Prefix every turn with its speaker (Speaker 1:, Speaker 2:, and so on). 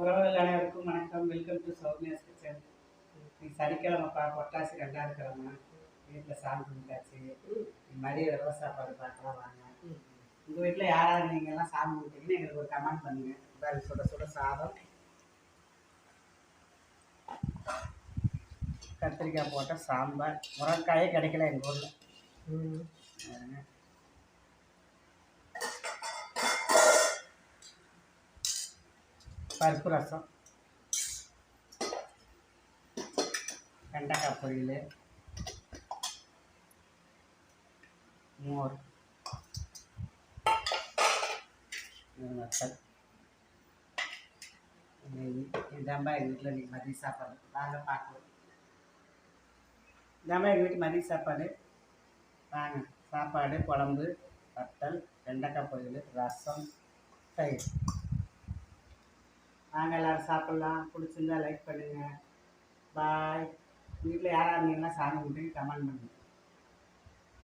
Speaker 1: உறவுகள் அனைவருக்கும் வணக்கம். வெல்கம் டு சௌமியாஸ் கிச்சன் நீ சனிக்கிழமைப்பா பொட்டாசி ரெண்டாவது கிழமை வீட்டில் சாமி கும்பிட்டாச்சு. மதிய வெள்ள சாப்பாடு பார்க்கலாம் வாங்க. உங்கள் வீட்டில் யாராவது நீங்கள் எல்லாம் சாமி கும்பிட்டீங்கன்னு எங்களுக்கு ஒரு கமெண்ட் பண்ணுங்க. பாரு சுட சுட சாதம். கத்திரிக்காய் போட்ட சாம்பார். முருங்காயே கிடைக்கல எங்கள் ஊரில். பருப்பு ரசம் வெண்டைக்காய் பொரியல் மோர் வத்தல் இதாம்பா எங்கள் வீட்டில் இன்றைக்கி மதிய சாப்பாடு வாங்க பார்க்கலாம் இதாம்பா எங்கள் வீட்டு மதிய சாப்பாடு வாங்க சாப்பாடு குழம்பு வத்தல் வெண்டைக்காய் பொரியல் ரசம் தயிர் வாங்க எல்லோரும் சாப்பிட்லாம். பிடிச்சிருந்தா லைக் பண்ணுங்கள் பாய் வீட்டில் யாராக இருந்தீங்கன்னா சாமி கும்பிட்டு கமெண்ட் பண்ணுங்கள்